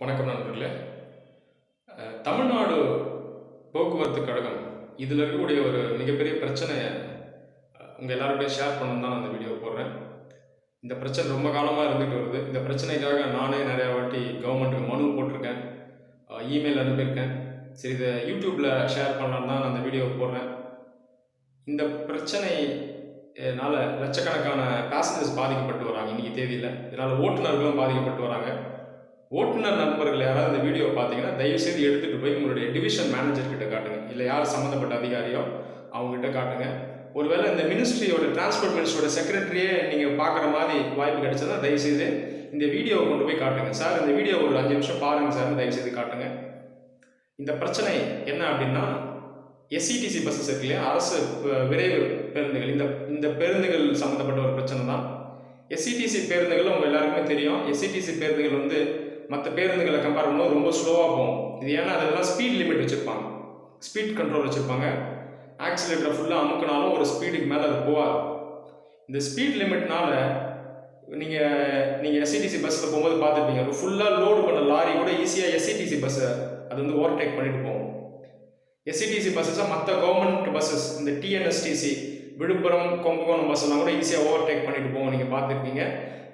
வணக்கம் நண்பர்களே. தமிழ்நாடு போக்குவரத்து கழகம் இதில் இருக்கக்கூடிய ஒரு மிகப்பெரிய பிரச்சனையை உங்கள் எல்லாருடைய ஷேர் பண்ணணும் தான் அந்த வீடியோ போடுறேன். இந்த பிரச்சனை ரொம்ப காலமாக இருந்துகிட்டு வருது. இந்த பிரச்சனைக்காக நானே நிறையா வாட்டி கவர்மெண்ட்டுக்கு மனு போட்டிருக்கேன். இமெயில் அனுப்பியிருக்கேன். சரி இதை யூடியூப்பில் ஷேர் பண்ணலான்னு தான் நான் வீடியோ போடுறேன். இந்த பிரச்சனைனால லட்சக்கணக்கான பேசஞ்சர்ஸ் பாதிக்கப்பட்டு வராங்க. இன்றைக்கி தேதியில். இதனால் ஓட்டுநர்களும் பாதிக்கப்பட்டு வராங்க. ஓட்டுநர் நண்பர்கள் யாராவது இந்த வீடியோ பார்த்தீங்கன்னா தயவுசெய்து எடுத்துகிட்டு போய் உங்களுடைய டிவிஷன் மேனேஜர் கிட்ட காட்டுங்க. இல்லை யார் சம்மந்தப்பட்ட அதிகாரியோ அவங்ககிட்ட காட்டுங்க. ஒருவேளை இந்த மினிஸ்ட்ரியோட டிரான்ஸ்போர்ட் மினிஸ்ட்ரியோட செக்ரட்டரியே நீங்கள் பார்க்குற மாதிரி வாய்ப்பு கிடைச்சதுன்னா தயவுசெய்து இந்த வீடியோவை கொண்டு போய் காட்டுங்க. சார் இந்த வீடியோ ஒரு அஞ்சு நிமிஷம் பாருங்க சார் தயவுசெய்து காட்டுங்க. இந்த பிரச்சனை என்ன அப்படின்னா எஸ்சிடிசி பஸ்ஸஸ் இருக்கு இல்லையா? அரசு விரைவு பேருந்துகள். இந்த இந்த பேருந்துகள் சம்மந்தப்பட்ட ஒரு பிரச்சனை தான் எஸ்சிடிசி பேருந்துகள் உங்கள் எல்லாருக்குமே தெரியும். எஸ்சிடிசி பேருந்துகள் வந்து மற்ற பேருந்துகளை கம்பேர் பண்ணும்போது ரொம்ப ஸ்லோவாக போகும். இது ஏன்னா அதெல்லாம் ஸ்பீட் லிமிட் வச்சுருப்பாங்க. ஸ்பீட் கண்ட்ரோல் வச்சுருப்பாங்க. ஆக்சிலேட்டரை ஃபுல்லாக அமுக்கினாலும் ஒரு ஸ்பீடுக்கு மேலே அது போகாது. இந்த ஸ்பீட் லிமிட்னால நீங்கள் நீங்கள் எஸ்சிடிசி பஸ்ஸில் போகும்போது பார்த்துருப்பீங்க. ஃபுல்லாக லோடு பண்ண லாரி கூட ஈஸியாக எஸ்சிடிசி பஸ்ஸை அது வந்து ஓவர்டேக் பண்ணிட்டு போகும். எஸ்சிடிசி பஸ்ஸஸாக மற்ற கவர்மெண்ட் பஸ்ஸஸ் இந்த டிஎன்எஸ்டிசி விழுப்புரம் கும்பகோணம் பஸ்ஸெல்லாம் கூட ஈஸியாக ஓவர்டேக் பண்ணிட்டு போவோம் நீங்கள் பார்த்துருப்பீங்க.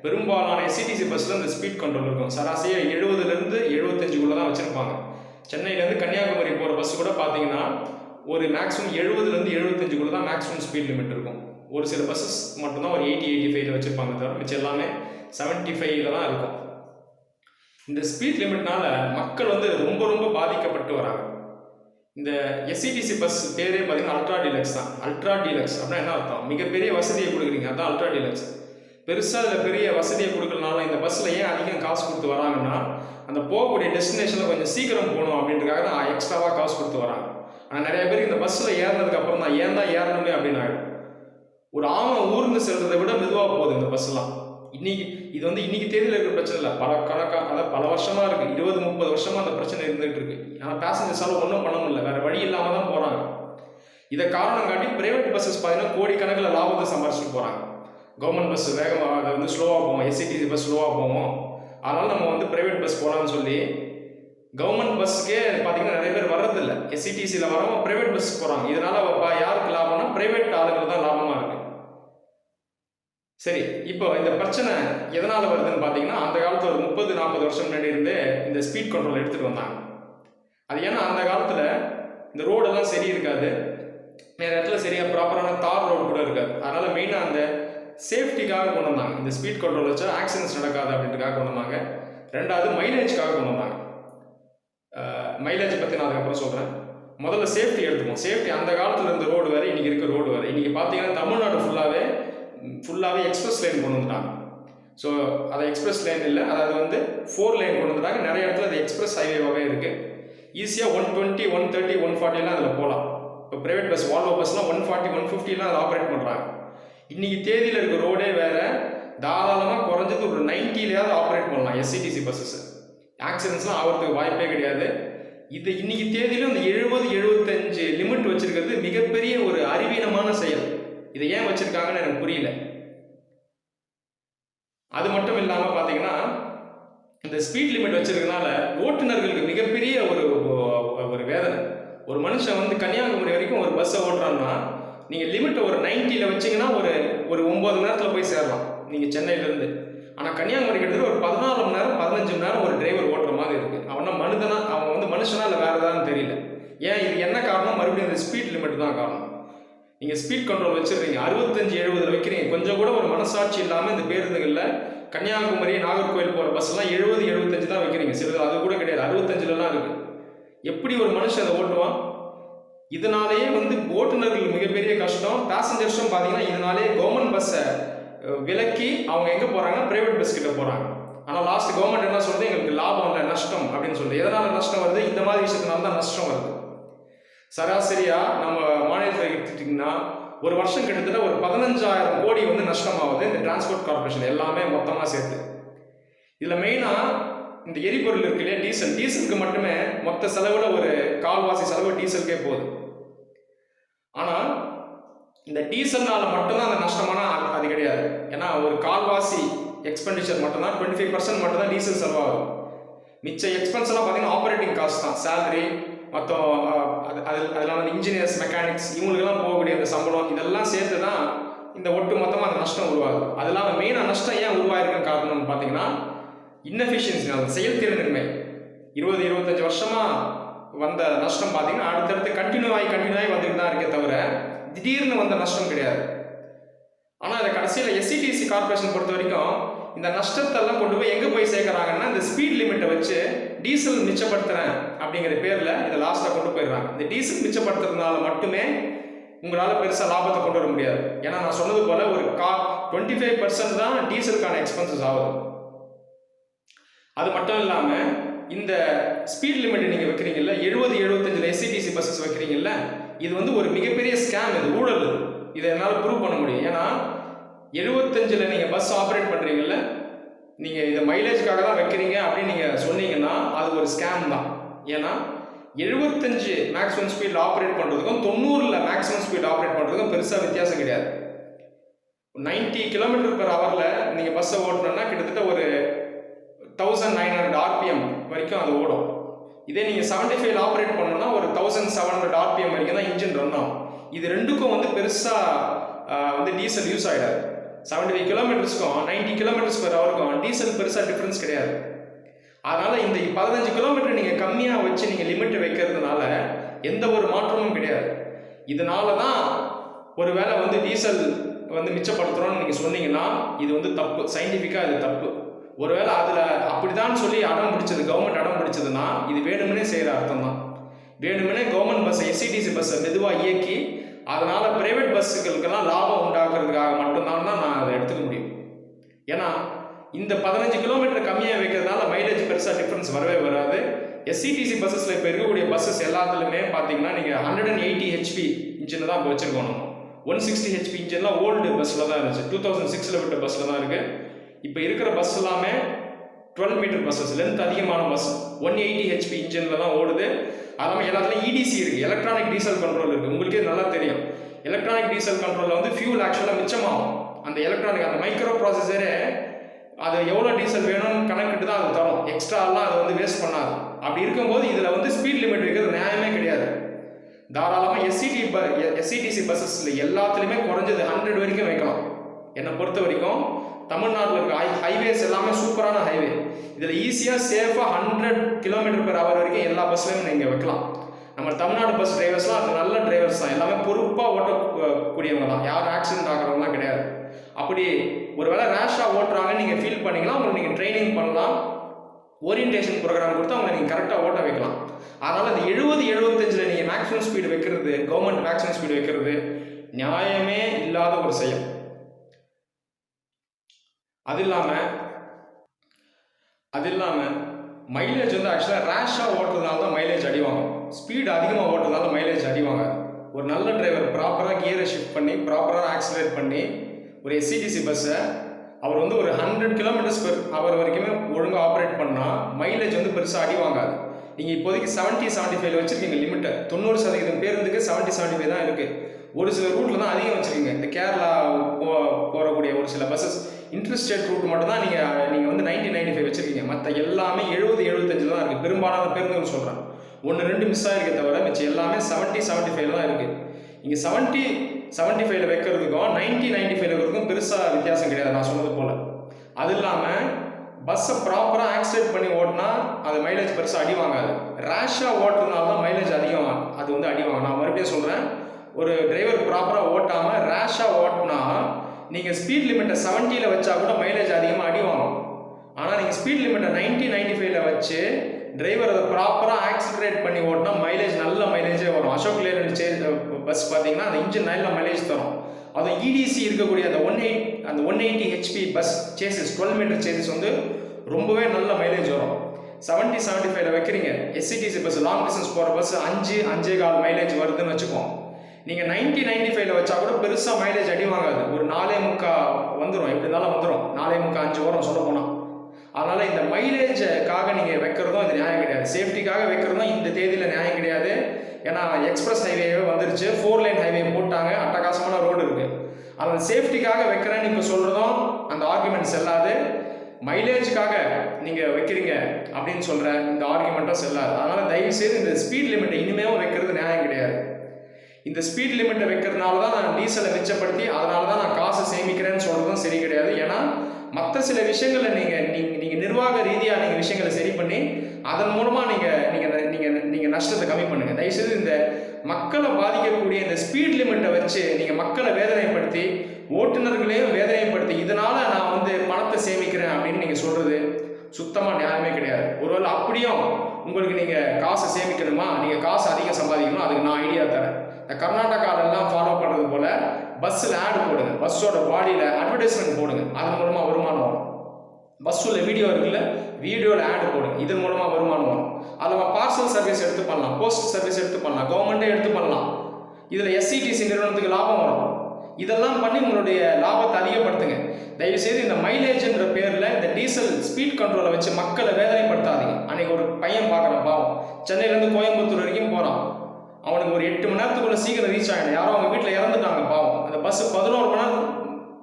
பெரும்பாலான எஸ்சிடிசி பஸ்ஸில் இந்த ஸ்பீட் கண்ட்ரோல் இருக்கும். சராசரியாக எழுபதுலேருந்து எழுபத்தஞ்சுக்குள்ளே தான் வச்சுருப்பாங்க. சென்னையிலேருந்து கன்னியாகுமரி போகிற பஸ் கூட பார்த்தீங்கன்னா ஒரு மேக்ஸிமம் எழுபதுலேருந்து எழுபத்தஞ்சுக்குள்ளே தான் மேக்ஸிமம் ஸ்பீட் லிமிட் இருக்கும். ஒரு சில பஸ்ஸஸ் மட்டும்தான் ஒரு எயிட்டி எயிட்டி ஃபைவ்ல வச்சுருப்பாங்க தவிர மிச்சம் எல்லாமே செவன்ட்டி ஃபைவ்ல தான் இருக்கும். இந்த ஸ்பீட் லிமிட்னால மக்கள் வந்து ரொம்ப ரொம்ப பாதிக்கப்பட்டு வராங்க. இந்த எஸ்சிடிசி பஸ் பேரே பார்த்தீங்கன்னா அல்ட்ரா டீலக்ஸ் தான். அல்ட்ரா டீலக்ஸ் அப்படின்னா என்ன அர்த்தம்? மிகப்பெரிய வசதியை கொடுக்குறீங்க. அதான் அல்ட்ரா டீலக்ஸ் பெருசாக அதில் பெரிய வசதியை கொடுக்கறனால இந்த பஸ்ஸில் ஏன் அதிகம் காசு கொடுத்து வராங்கன்னா அந்த போகக்கூடிய டெஸ்டினேஷனில் கொஞ்சம் சீக்கிரம் போகணும் அப்படின்றக்காக தான் எக்ஸ்ட்ராவாக காசு கொடுத்து வராங்க. ஆனால் நிறைய பேருக்கு இந்த பஸ்ஸில் ஏறினதுக்கு அப்புறம் தான் ஏன் தான் ஏறணுமே அப்படின்னு ஆகிடும் ஒரு ஆமை ஊர்ந்து செல்றதை விட மெதுவாக போகுது இந்த பஸ்ஸெல்லாம் இன்னைக்கு இது வந்து இன்னைக்கு தேதியில் இருக்கிற பிரச்சனை இல்லை. பல கணக்காக அதாவது பல வருஷமாக இருக்குது இருபது முப்பது வருஷமாக அந்த பிரச்சனை இருந்துகிட்டு இருக்கு. ஆனால் பேசஞ்சர்ஸால் ஒன்றும் பண்ண முடியல. வேறு வழி இல்லாமல் தான் போகிறாங்க இதை காரணம் காட்டி பிரைவேட் பஸ்ஸஸ் பார்த்தீங்கன்னா கோடிக்கணக்கில் லாபத்தை சம்பாரிச்சுட்டு போகிறாங்க கவர்மெண்ட் பஸ் வேகமாக அது வந்து ஸ்லோவாக போவோம். எஸ்சிடிசி பஸ் ஸ்லோவாக போவோம். அதனால் நம்ம வந்து ப்ரைவேட் பஸ் போகலாம்னு சொல்லி கவர்மெண்ட் பஸ்ஸுக்கே பார்த்தீங்கன்னா நிறைய பேர் வர்றதில்ல. எஸ்சிடிசியில் வரவங்க ப்ரைவேட் பஸ் போகிறாங்க இதனால் ப- யாருக்கு லாபம்னா ப்ரைவேட் ஆளுங்களுக்கு தான் லாபமாக இருக்குது சரி இப்போ இந்த பிரச்சனை எதனால் வருதுன்னு பார்த்தீங்கன்னா அந்த காலத்தில் ஒரு முப்பது நாற்பது வருஷம் முன்னாடி இருந்தே இந்த ஸ்பீட் கண்ட்ரோல் எடுத்துகிட்டு வந்தாங்க. அது ஏன்னா அந்த காலத்தில் இந்த ரோடெல்லாம் சரி இருக்காது. நிறைய இடத்துல சரியாக ப்ராப்பரான தார் ரோடு கூட இருக்காது. அதனால் மெயினாக அந்த சேஃப்டிக்காக கொண்டு வந்தாங்க இந்த ஸ்பீட் கண்ட்ரோல் வச்சா ஆக்சிடென்ட்ஸ் நடக்காது அப்படின்றக்காக கொண்டு வந்தாங்க ரெண்டாவது மைலேஜ்க்காக கொண்டு வந்தாங்க மைலேஜ் பற்றி நான் அதுக்கப்புறம் சொல்கிறேன் முதல்ல சேஃப்டி எடுத்துப்போம். சேஃப்டி அந்த காலத்தில் இருந்த ரோடு வேறு இன்றைக்கி இருக்க ரோடு வேறு. இன்றைக்கி பார்த்தீங்கன்னா தமிழ்நாடு ஃபுல்லாகவே ஃபுல்லாகவே எக்ஸ்பிரஸ் லைன் கொண்டு வந்துட்டாங்க. ஸோ அது எக்ஸ்பிரஸ் லைன் இல்லை அதாவது வந்து ஃபோர் லைன் கொண்டு வந்துட்டாங்க. நிறைய இடத்துல அது எக்ஸ்பிரஸ் ஹைவேவாகவே இருக்குது ஈஸியாக one twenty one thirty one ஃபார்ட்டிலாம் அதில் போகலாம் இப்போ ப்ரைவேட் பஸ் வால்வோ பஸ்லாம் ஒன் ஃபார்ட்டி ஒன் ஃபிஃப்டிலாம் அதை ஆப்ரேட் பண்ணுறாங்க இன்றைக்கி தேதியில் இருக்க ரோடே வேறு. தாராளமாக குறைஞ்சது ஒரு நைன்ட்டிலையாவது ஆப்ரேட் பண்ணலாம் எஸ்சிடிசி பஸ்ஸஸ் ஆக்சிடென்ட்ஸ்லாம் ஆகிறதுக்கு வாய்ப்பே கிடையாது. இது இன்னைக்கு தேதியிலும் இந்த எழுபது எழுபத்தஞ்சு லிமிட் வச்சிருக்கிறது மிகப்பெரிய ஒரு அறிவீனமான செயல். இதை ஏன் வச்சுருக்காங்கன்னு எனக்கு புரியல. அது மட்டும் இல்லாமல் பார்த்தீங்கன்னா இந்த ஸ்பீட் லிமிட் வச்சிருக்கனால ஓட்டுநர்களுக்கு மிகப்பெரிய ஒரு ஒரு வேதனை. ஒரு மனுஷன் வந்து கன்னியாகுமரி வரைக்கும் ஒரு பஸ்ஸை ஓட்டுறான்னா நீங்கள் லிமிட்டை ஒரு நைன்ட்டியில் வச்சீங்கன்னா ஒரு ஒரு ஒம்பது மணி நேரத்தில் போய் சேரலாம். நீங்கள் சென்னையிலேருந்து. ஆனால் கன்னியாகுமரி கிட்டத்தட்ட ஒரு பதினாலு மணி நேரம் பதினஞ்சு மணி நேரம் ஒரு டிரைவர் ஓட்டுற மாதிரி இருக்குது அவனா மனிதனா அவன் வந்து மனுஷனா இல்லை வேறு ஏதாவது தெரியல. ஏன் இது என்ன காரணம்? மறுபடியும் இந்த ஸ்பீட் லிமிட் தான் காரணம். நீங்கள் ஸ்பீட் கண்ட்ரோல் வச்சுருக்கீங்க அறுபத்தஞ்சு எழுபதில் வைக்கிறீங்க. கொஞ்சம் கூட ஒரு மனசாட்சி இல்லாமல் இந்த பேருந்துகளில் கன்னியாகுமரி நாகர்கோவில் போகிற பஸ்லாம் எழுபது எழுபத்தஞ்சு தான் வைக்கிறீங்க. சிலது அது கூட கிடையாது. அறுபத்தஞ்சிலலாம் இருக்குது எப்படி ஒரு மனுஷன் அதை ஓட்டுவான்? இதனாலேயே வந்து ஓட்டுநர்கள் மிகப்பெரிய கஷ்டம். பேசஞ்சர்ஸும் பார்த்தீங்கன்னா இதனாலே கவர்மெண்ட் பஸ்ஸை விலக்கி அவங்க எங்கே போகிறாங்க ப்ரைவேட் பஸ் கிட்ட போகிறாங்க ஆனால் லாஸ்ட் கவர்மெண்ட் என்ன சொல்றது எங்களுக்கு லாபம் இல்லை நஷ்டம் அப்படின்னு சொல்லுது. எதனால் நஷ்டம் வருது? இந்த மாதிரி விஷயத்தினால தான் நஷ்டம் வருது. சராசரியாக நம்ம மாநிலத்தில் எடுத்துட்டிங்கன்னா ஒரு வருஷம் கிட்டத்தட்ட ஒரு பதினஞ்சாயிரம் கோடி வந்து நஷ்டமாகுது இந்த டிரான்ஸ்போர்ட் கார்பரேஷன் எல்லாமே மொத்தமாக சேர்த்து. இதில் மெயினாக இந்த எரிபொருள் இருக்கு இல்லையா? டீசல் டீசலுக்கு மட்டுமே மொத்த செலவில் ஒரு கால்வாசி செலவு டீசலுக்கே போகுது. இந்த டீசல்னால மட்டும்தான் அந்த நஷ்டமான அது- அது கிடையாது. ஏன்னா ஒரு கால்வாசி எக்ஸ்பெண்டிச்சர் மட்டும்தான் டுவெண்ட்டி ஃபைவ் பர்சன்ட் மட்டும்தான் டீசல் செலவாகும் மிச்ச எக்ஸ்பென்ஸ் எல்லாம் பார்த்தீங்கன்னா ஆப்ரேட்டிங் காஸ்ட் தான். சேலரி மற்ற அது அதில் வந்து இன்ஜினியர்ஸ் மெக்கானிக்ஸ் இவங்களுக்கெல்லாம் போகக்கூடிய அந்த சம்பளம் இதெல்லாம் சேர்த்து தான் இந்த ஒட்டு மொத்தமாக அந்த நஷ்டம் உருவாகுது. அது இல்லாமல் மெயினாக நஷ்டம் ஏன் உருவாயிருக்குன்னு காரணம்னு பார்த்தீங்கன்னா இன்னெஃபிஷியன்சி அந்த செயல்திறனின்மை. இருபது இருபத்தஞ்சு வருஷமாக வந்த நஷ்டம் பார்த்தீங்கன்னா அடுத்தடுத்து கண்டினியூ ஆகி கண்டினியூ ஆகி வந்துட்டு தான் இருக்கே தவிர திடீர்னு வந்த நஷ்டம் கிடையாது. ஆனால் இதை கடைசியில் எஸ்சிடிசி கார்பரேஷன் பொறுத்த வரைக்கும் இந்த நஷ்டத்தெல்லாம் கொண்டு போய் எங்கே போய் சேர்க்குறாங்கன்னா இந்த ஸ்பீட் லிமிட்டை வச்சு டீசல் மிச்சப்படுத்துகிறேன் அப்படிங்கிற பேரில் இதை லாஸ்ட்டாக கொண்டு போயிடுறாங்க. இந்த டீசல் மிச்சப்படுத்துறதுனால மட்டுமே உங்களால் பெருசாக லாபத்தை கொண்டு வர முடியாது. ஏன்னா நான் சொன்னது போல் ஒரு கா டுவெண்ட்டி ஃபைவ் பர்சன்ட் தான் டீசலுக்கான எக்ஸ்பென்சஸ் ஆகுது. அது மட்டும் இல்லாமல் இந்த ஸ்பீட் லிமிட் நீங்கள் வைக்கிறீங்கல்ல எழுபது எழுபத்தஞ்சில் எஸ்சிடிசி பஸ்ஸஸ் வைக்கிறீங்கல்ல இது வந்து ஒரு மிகப்பெரிய ஸ்கேம் இது ஊழல் இது. இதை என்னால் ப்ரூவ் பண்ண முடியும். ஏன்னா எழுபத்தஞ்சில் நீங்கள் பஸ் ஆப்ரேட் பண்ணுறீங்கல்ல நீங்கள் இதை மைலேஜ்க்காக தான் வைக்கிறீங்க அப்படின்னு நீங்கள் சொன்னீங்கன்னா அது ஒரு ஸ்கேம் தான். ஏன்னா எழுபத்தஞ்சு மேக்ஸிமம் ஸ்பீடில் ஆப்ரேட் பண்ணுறதுக்கும் தொண்ணூறில் மேக்ஸிமம் ஸ்பீட் ஆப்ரேட் பண்ணுறதுக்கும் பெருசாக வித்தியாசம் கிடையாது. நைன்ட்டி கிலோமீட்டர் பெர் ஹவரில் நீங்கள் பஸ்ஸை ஓட்டணுன்னா கிட்டத்தட்ட ஒரு தௌசண்ட் நைன் ஹண்ட்ரட் ஆர்பிஎம் வரைக்கும் அது ஓடும். இதே நீங்கள் செவன்ட்டி ஃபைவ் ஆப்ரேட் பண்ணணும்னா ஒரு தௌசண்ட் செவன் ஹண்ட்ரட் ஆர்பிஎம் வரைக்கும் தான் இன்ஜின் ரன் ஆகும். இது ரெண்டுக்கும் வந்து பெருசாக வந்து டீசல் யூஸ் ஆகிடாது செவன்ட்டி ஃபைவ் கிலோமீட்டர்ஸ்க்கும் நைன்ட்டி கிலோமீட்டர்ஸ் பெர் ஹவருக்கும் டீசல் பெருசாக டிஃப்ரென்ஸ் கிடையாது. அதனால் இந்த பதினஞ்சு கிலோமீட்டர் நீங்கள் கம்மியாக வச்சு நீங்கள் லிமிட் வைக்கிறதுனால எந்த ஒரு மாற்றமும் கிடையாது. இதனால தான் ஒரு வேளை வந்து டீசல் வந்து மிச்சப்படுத்துகிறோன்னு நீங்கள் சொன்னீங்கன்னா இது வந்து தப்பு. சயின்டிஃபிக்காக இது தப்பு. ஒருவேளை அதில் அப்படிதான் சொல்லி அடம் பிடிச்சது கவர்மெண்ட் அடம் பிடிச்சதுன்னா இது வேணுமனே செய்கிற அர்த்தம் தான் வேணுமனே கவர்மெண்ட் பஸ்ஸை எஸ்சிடிசி பஸ்ஸை மெதுவாக இயக்கி அதனால் ப்ரைவேட் பஸ்ஸுகளுக்கெல்லாம் லாபம் உண்டாக்குறதுக்காக மட்டும்தான் தான் நான் அதை எடுத்துக்க முடியும். ஏன்னா இந்த பதினஞ்சு கிலோமீட்டர் கம்மியாக வைக்கிறதுனால மைலேஜ் பெருசாக டிஃப்ரென்ஸ் வரவே வராது. எஸ்சிடிசி பஸ்ஸஸில் இப்போ இருக்கக்கூடிய பஸ்ஸஸ் எல்லாத்துலேயுமே பார்த்தீங்கன்னா நீங்கள் ஹண்ட்ரட் அண்ட் எயிட்டி ஹெச்பி இன்ஜினில் தான் இப்போ வச்சுருக்கோம் நம்ம ஒன் சிக்ஸ்டி ஹெச்பி இன்ஜின்லாம் ஓல்டு பஸ்ஸில் தான் இருந்துச்சு. டூ தௌசண்ட் சிக்ஸில் விட்ட பஸ்ஸில் தான் இருக்குது இப்போ இருக்கிற பஸ் எல்லாமே டுவெல் மீட்டர் பஸ்ஸஸ் லென்த் அதிகமான பஸ் ஒன் எயிட்டி ஹெச்பி இன்ஜினில் தான் ஓடுது. அதெல்லாம் எல்லாத்துலேயும் இடிசி இருக்குது எலக்ட்ரானிக் டீசல் கண்ட்ரோல் இருக்குது உங்களுக்கே நல்லா தெரியும். எலக்ட்ரானிக் டீசல் கண்ட்ரோலில் வந்து ஃபியூல் ஆக்சுவலாக மிச்சமாகும். அந்த எலக்ட்ரானிக் அந்த மைக்ரோ ப்ராசஸரே அது எவ்வளோ டீசல் வேணும்னு கணக்கிட்டு தான் அது தரும். எக்ஸ்ட்ராலாம் அதை வந்து வேஸ்ட் பண்ணாது. அப்படி இருக்கும்போது இதில் வந்து ஸ்பீட் லிமிட் வைக்கிறது நியாயமே கிடையாது. தாராளமாக எஸ்சிடி ப எஸ்சிடிசி பஸ்ஸஸில் எல்லாத்துலேயுமே குறைஞ்சது ஹண்ட்ரட் வரைக்கும் வைக்கலாம். என்னை பொறுத்த வரைக்கும் தமிழ்நாட்டில் இருக்க ஹை ஹைவேஸ் எல்லாமே சூப்பரான ஹைவே இதில் ஈஸியாக சேஃபாக ஹண்ட்ரட் கிலோமீட்டர் பெர் ஹவர் வரைக்கும் எல்லா பஸ்லையும் நீங்கள் வைக்கலாம். நம்ம தமிழ்நாடு பஸ் டிரைவர்ஸ்லாம் அது நல்ல டிரைவர்ஸ் தான். எல்லாமே பொறுப்பாக ஓட்டக்கூடியவங்க தான். யாரும் ஆக்சிடென்ட் ஆகிறவங்களாம் கிடையாது. அப்படி ஒருவேளை ரேஷாக ஓட்டுறாங்கன்னு நீங்கள் ஃபீல் பண்ணிக்கலாம் உங்களுக்கு நீங்கள் ட்ரைனிங் பண்ணலாம். ஓரியன்டேஷன் ப்ரோக்ராம் கொடுத்து அவங்க நீங்கள் கரெக்டாக ஓட்ட வைக்கலாம். அதனால் இந்த எழுபது எழுபத்தஞ்சில் நீங்கள் மேக்ஸிமம் ஸ்பீடு வைக்கிறது கவர்மெண்ட் மேக்ஸிமம் ஸ்பீடு வைக்கிறது நியாயமே இல்லாத ஒரு செயல். அது இல்லாமல் அது இல்லாமல் மைலேஜ் வந்து ஆக்சுவலாக ரேஷாக ஓட்டுறதுனால தான் மைலேஜ் அடிவாங்க ஸ்பீடு அதிகமாக ஓட்டுறதுனால மைலேஜ் அடிவாங்க ஒரு நல்ல டிரைவர் ப்ராப்பராக கியரை ஷிஃப்ட் பண்ணி ப்ராப்பராக ஆக்சிலேட் பண்ணி ஒரு எஸ்சிடிசி பஸ்ஸை அவர் வந்து ஒரு ஹண்ட்ரட் கிலோமீட்டர்ஸ் பெர் ஹவர் வரைக்குமே ஒழுங்காக ஆப்ரேட் பண்ணால் மைலேஜ் வந்து பெருசாக அடி வாங்காது. நீங்கள் இப்போதைக்கு செவன்ட்டி செவன்ட்டி ஃபைவ் வச்சுருக்கீங்க லிமிட்டை தொண்ணூறு சதவீதம் பேருந்துக்கு செவன்ட்டி செவன்ட்டி ஃபைவ் தான் இருக்குது ஒரு சில ரூட்டில் தான் அதிகம் வச்சுருக்கீங்க. இந்த கேரளா போ போகக்கூடிய ஒரு சில பஸ்ஸஸ் இன்ட்ரெஸ்டட் ரூட் மட்டும் தான் நீங்கள் நீங்கள் வந்து நைன்டி நைன்டி ஃபைவ் வச்சுருக்கீங்க. மற்ற எல்லாமே எழுபது எழுபத்தஞ்சில் தான் இருக்குது பெரும்பாலான பேருந்துன்னு சொல்கிறேன் ஒன்று ரெண்டு மிஸ் ஆகிருக்கே தவிர மிச்சம் எல்லாமே செவன்ட்டி செவன்ட்டி ஃபைவ் தான் இருக்குது இங்கே செவன்ட்டி செவன்ட்டி ஃபைவ்ல வைக்கிறதுக்கும் நைன்ட்டி நைன்ட்டி ஃபைவ்ல வைக்கிறதுக்கும் பெருசாக வித்தியாசம் கிடையாது. நான் சொன்னது போல். அது இல்லாமல் பஸ்ஸை ப்ராப்பராக ஆக்சிடென்ட் பண்ணி ஓட்டினா அது மைலேஜ் பெருசாக அடி வாங்காது. ரேஷாக ஓட்டுறதுனால தான் மைலேஜ் அதிகம். அது வந்து அடி வாங்கும். நான் மறுபடியும் சொல்கிறேன் ஒரு டிரைவர் ப்ராப்பராக ஓட்டாமல் ரேஷாக ஓட்டினா நீங்கள் ஸ்பீட் லிமிட்டை செவன்ட்டியில் வச்சா கூட மைலேஜ் அதிகமாக அடி வாங்கும். ஆனால் நீங்கள் ஸ்பீட் லிமிட்டை நைன்ட்டி நைன்ட்டி ஃபைவ்ல வச்சு டிரைவர் அதை ப்ராப்பராக ஆக்சிலரேட் பண்ணி ஓட்டினா மைலேஜ் நல்ல மைலேஜே வரும். அசோக் லேலண்ட் சே பஸ் பார்த்தீங்கன்னா அந்த இன்ஜின் நல்ல மைலேஜ் தரும். அதுவும் இடிசி இருக்கக்கூடிய அந்த ஒன் எயிட் அந்த one eighty HP bus chassis twelve metre chassis வந்து ரொம்பவே நல்ல மைலேஜ் வரும். செவன்ட்டி செவன்ட்டி ஃபைவ்ல வைக்கிறீங்க. எஸ்சிடிசி பஸ் லாங் டிஸ்டன்ஸ் போகிற பஸ் அஞ்சு அஞ்சே கால் மைலேஜ் வருதுன்னு வச்சுக்கோம் நீங்கள் நைன்ட்டி நைன்ட்டி ஃபைவ்ல வச்சா கூட பெருசாக மைலேஜ் அடி வாங்காது. ஒரு நாலே முக்கா வந்துடும் எப்படி இருந்தாலும் வந்துடும் நாலே முக்கா அஞ்சு வரும் சொல்ல போனால் அதனால் இந்த மைலேஜுக்காக நீங்கள் வைக்கிறதும் இது நியாயம் கிடையாது. சேஃப்டிக்காக வைக்கிறதும் இந்த தேதியில் நியாயம் கிடையாது. ஏன்னா எக்ஸ்பிரஸ் ஹைவேவே வந்துருச்சு. ஃபோர் லைன் ஹைவே போட்டாங்க. அட்டகாசமான ரோடு இருக்குது அதனால் சேஃப்டிக்காக வைக்கிறேன்னு இப்போ சொல்கிறதும் அந்த ஆர்குமெண்ட் செல்லாது. மைலேஜுக்காக நீங்கள் வைக்கிறீங்க அப்படின்னு சொல்கிற இந்த ஆர்குமெண்ட்டும் செல்லாது. அதனால் தயவு செய்து இந்த ஸ்பீட் லிமிட்டை இனிமேவும் வைக்கிறது நியாயம் கிடையாது. இந்த ஸ்பீட் லிமிட்டை வைக்கிறதுனால தான் நான் டீசலை மிச்சப்படுத்தி அதனால தான் நான் காசை சேமிக்கிறேன்னு சொல்கிறதும் சரி கிடையாது. ஏன்னா மற்ற சில விஷயங்களை நீங்கள் நீங்கள் நீங்கள் நிர்வாக ரீதியாக நீங்கள் விஷயங்களை சரி பண்ணி அதன் மூலமாக நீங்கள் நீங்கள் நீங்கள் நீங்கள் நஷ்டத்தை கம்மி பண்ணுங்கள் தயவுசெய்து இந்த மக்களை பாதிக்கக்கூடிய இந்த ஸ்பீட் லிமிட்டை வச்சு நீங்கள் மக்களை வேதனைப்படுத்தி ஓட்டுநர்களையும் வேதனைப்படுத்தி இதனால் நான் வந்து பணத்தை சேமிக்கிறேன் அப்படின்னு நீங்கள் சொல்கிறது சுத்தமாக நியாயமே கிடையாது. ஒருவேளை அப்படியும் உங்களுக்கு நீங்கள் காசை சேமிக்கணுமா? நீங்கள் காசு அதிகம் சம்பாதிக்கணும்? அதுக்கு நான் ஐடியா தரேன். கர்நாடகாலெல்லாம் ஃபாலோ பண்ணுறது போல் பஸ்ஸில் ஆடு போடுங்க. பஸ்ஸோட பாடியில் அட்வர்டைஸ்மெண்ட் போடுங்க. அதன் மூலமாக வருமானம் வரும். பஸ்ஸில் வீடியோ இருக்குல்ல வீடியோவில் ஆடு போடுங்க. இதன் மூலமாக வருமானம் வரும். அதில் பார்சல் சர்வீஸ் எடுத்து பண்ணலாம். போஸ்ட் சர்வீஸ் எடுத்து பண்ணலாம். கவர்மெண்ட்டே எடுத்து பண்ணலாம். இதில் எஸ்சிடிசி நிறுவனத்துக்கு லாபம் வரும். இதெல்லாம் பண்ணி உங்களுடைய லாபத்தை அதிகப்படுத்துங்க. தயவுசெய்து இந்த மைலேஜ்ன்ற பேரில் இந்த டீசல் ஸ்பீட் கண்ட்ரோலை வச்சு மக்களை வேதனைப்படுத்தாதீங்க. அன்னைக்கு ஒரு பையன் பார்க்குறான் பாவம். சென்னையிலேருந்து கோயம்புத்தூர் வரைக்கும் போகிறான் அவனுக்கு ஒரு எட்டு மணி நேரத்துக்குள்ளே சீக்கிரம் ரீச் ஆகிடும் யாரோ அவங்க வீட்டில் இறந்துட்டாங்க பாவம். அந்த பஸ் பதினோரு மணி நேரம்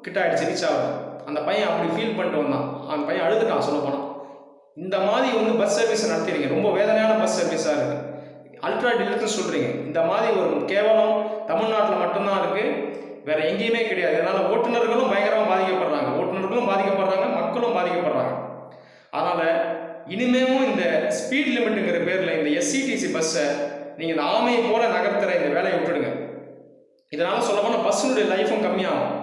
கிட்ட ஆகிடுச்சு ரீச் ஆகுது அந்த பையன் அப்படி ஃபீல் பண்ணிட்டு வந்தான். அந்த பையன் அழுதுட்டான் சொல்ல போனான் இந்த மாதிரி வந்து பஸ் சர்வீஸ் நடத்திடுங்க ரொம்ப வேதனையான பஸ் சர்வீஸாக இருக்குது அல்ட்ரா டிலக்ஸ் சொல்கிறீங்க இந்த மாதிரி ஒரு கேவலம் தமிழ்நாட்டில் மட்டும்தான் இருக்குது வேற எங்கேயுமே கிடையாது. இதனால் ஓட்டுநர்களும் பயங்கரமாக பாதிக்கப்படுறாங்க. ஓட்டுநர்களும் பாதிக்கப்படுறாங்க மக்களும் பாதிக்கப்படுறாங்க. அதனால் இனிமேவும் இந்த ஸ்பீட் லிமிட்டுங்கிற பேரில் இந்த எஸ்சிடிசி பஸ்ஸை நீங்கள் இந்த ஆமையை போல நகர்த்துற இந்த வேலையை விட்டுடுங்க. இதனால் சொல்ல போனால் பஸ்ஸினுடைய லைஃபும் கம்மியாகும்.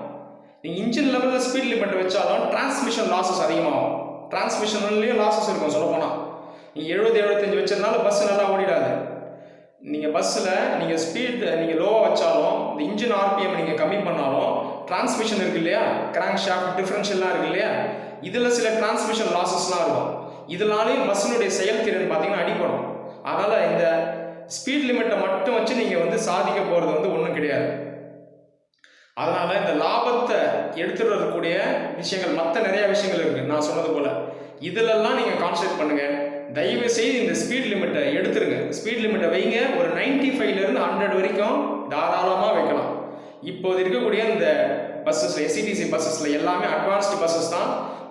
நீங்கள் இன்ஜின் லெவலில் ஸ்பீட் லிமிட் வச்சாலும் டிரான்ஸ்மிஷன் லாஸஸ் அதிகமாகும். டிரான்ஸ்மிஷன்லேயும் லாஸஸ் இருக்கும் சொல்ல போனால் நீங்கள் எழுபது எழுபத்தஞ்சு வச்சதுனால பஸ் நல்லா ஓடிடாது. நீங்கள் பஸ்ஸில் நீங்கள் ஸ்பீட் நீங்கள் லோவாக வச்சாலும் இந்த இன்ஜின் ஆர்பிஎம் நீங்கள் கம்மி பண்ணாலும் டிரான்ஸ்மிஷன் இருக்கு இல்லையா? கிராங்க் ஷாஃப்ட் டிஃப்ரென்ஷியல்லாம் இருக்கு இல்லையா? இதில் சில டிரான்ஸ்மிஷன் லாஸஸ்லாம் இருக்கும். இதனாலேயும் பஸ்ஸினுடைய செயல்திறன் பார்த்தீங்கன்னா அடிப்படும் அதனால் இந்த ஸ்பீட் லிமிட்டை மட்டும் வச்சு நீங்கள் வந்து சாதிக்க போகிறது வந்து ஒன்றும் கிடையாது. அதனால் இந்த லாபத்தை எடுத்துட்டு வரக்கூடிய விஷயங்கள் மற்ற நிறைய விஷயங்கள் இருக்குது நான் சொன்னது போல். இதிலெல்லாம் நீங்கள் கான்சன்ட்ரேட் பண்ணுங்கள் தயவு செய்து இந்த ஸ்பீட் லிமிட்டை எடுத்துருங்க. ஸ்பீட் லிமிட்டை வைங்க. ஒரு நைன்டி ஃபைவ்லேருந்து ஹண்ட்ரட் வரைக்கும் தாராளமாக வைக்கலாம். இப்போது இருக்கக்கூடிய இந்த பஸ்ஸஸ் எஸ்சிடிசி பஸ்ஸஸில் எல்லாமே அட்வான்ஸ்டு பஸ்ஸஸ் தான்.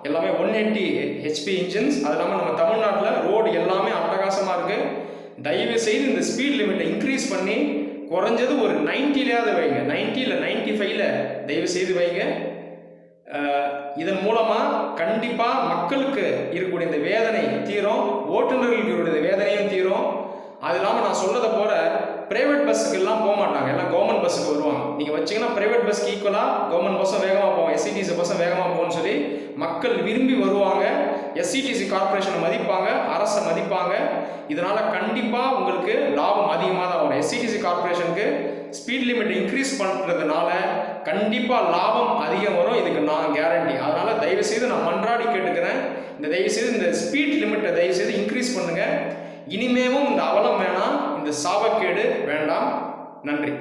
எல்லாமே ஒன் எயிட்டி ஹெச்பி இன்ஜின்ஸ் அது இல்லாமல் நம்ம தமிழ்நாட்டில் ரோடு எல்லாமே அட்டகாசமாக இருக்குது தயவு செய்து இந்த ஸ்பீட் லிமிட்டை இன்க்ரீஸ் பண்ணி குறைஞ்சது ஒரு நைன்ட்டிலையாவது வைங்க. நைன்ட்டி இல்லை நைன்ட்டி ஃபைவ்ல தயவு செய்து வைங்க இதன் மூலமாக கண்டிப்பாக மக்களுக்கு இருக்கக்கூடிய இந்த வேதனை தீரும். ஓட்டுநர்களுக்கு இருக்கக்கூடிய வேதனையும் தீரும். அது இல்லாமல் நான் சொன்னதை போல பிரைவேட் பஸ்ஸுக்கெல்லாம் போக மாட்டாங்க. எல்லாம் கவர்மெண்ட் பஸ்ஸுக்கு வருவாங்க. நீங்கள் வச்சிங்கன்னா பிரைவேட் பஸ்க்கு ஈக்குவலாக கவர்மெண்ட் பஸ்ஸும் வேகமாக போவோம் எஸ்சிடிசி பஸ்ஸும் வேகமாக போகும்னு சொல்லி மக்கள் விரும்பி வருவாங்க. எஸ்சிடிசி கார்பரேஷனை மதிப்பாங்க அரசை மதிப்பாங்க. இதனால் கண்டிப்பாக உங்களுக்கு லாபம் அதிகமாக தான் வரும் எஸ்சிடிசி கார்பரேஷனுக்கு ஸ்பீட் லிமிட் இன்க்ரீஸ் பண்ணுறதுனால கண்டிப்பாக லாபம் அதிகம் வரும். இதுக்கு நான் கேரண்டி அதனால் தயவுசெய்து நான் மன்றாடி கேட்டுக்கிறேன். இந்த தயவுசெய்து இந்த ஸ்பீட் லிமிட்டை தயவுசெய்து இன்க்ரீஸ் பண்ணுங்கள் இனிமேவும் இந்த அவலம் வேணாம். இந்த சாபக்கேடு வேண்டாம். நன்றி.